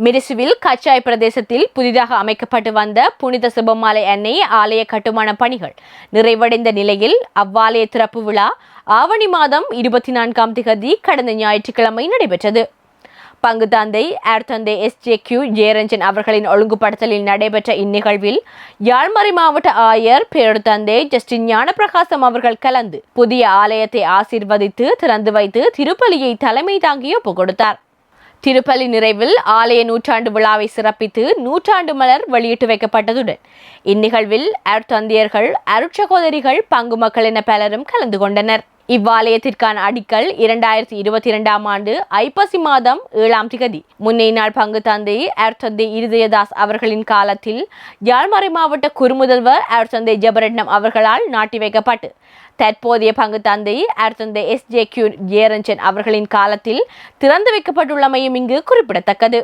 மிரிசுவில் கச்சாய் பிரதேசத்தில் புதிதாக அமைக்கப்பட்டு வந்த புனித சுபமாலை அன்னை ஆலய கட்டுமான பணிகள் நிறைவடைந்த நிலையில் அவ்வாலய திறப்பு விழா ஆவணி மாதம் இருபத்தி நான்காம் திகதி கடந்த ஞாயிற்றுக்கிழமை நடைபெற்றது. பங்கு தந்தை ஏர்தந்தை எஸ். ஜே. கியூ ஜெயரஞ்சன் அவர்களின் ஒழுங்குபடுத்தலில் நடைபெற்ற இந்நிகழ்வில் யாழ்மறை மாவட்ட ஆயர் பேரொரு ஜஸ்டின் ஞானப்பிரகாசம் அவர்கள் கலந்து புதிய ஆலயத்தை ஆசீர்வதித்து திறந்து வைத்து திருப்பலியை தலைமை தாங்கி ஒப்பு கொடுத்தார். திருப்பலி நிறைவில் ஆலய நூற்றாண்டு விழாவை சிறப்பித்து நூற்றாண்டு மலர் வெளியிட்டு வைக்கப்பட்டதுடன் இந்நிகழ்வில் அருட்தந்தையர்கள் அருட்சகோதரிகள் பங்கு மக்கள் என பலரும் கலந்து கொண்டனர். இவ்வாலயத்திற்கான அடிக்கல் இரண்டாயிரத்தி இருபத்தி இரண்டாம் ஆண்டு ஐப்பசி மாதம் ஏழாம் திகதி. முன்னே நாள் பங்கு தந்தை அர்த்தந்தை இருதயதாஸ் அவர்களின் காலத்தில் யாழ்மறை மாவட்ட குறுமுதல்வர் அர்த்தந்தை ஜெபரட்னம் அவர்களால் நாட்டி வைக்கப்பட்டு தற்போதைய பங்கு தந்தை அர்த்தந்தை எஸ் ஜே கியூ ஜெயரஞ்சன் அவர்களின் காலத்தில் திறந்து வைக்கப்பட்டுள்ளமையும் இங்கு குறிப்பிடத்தக்கது.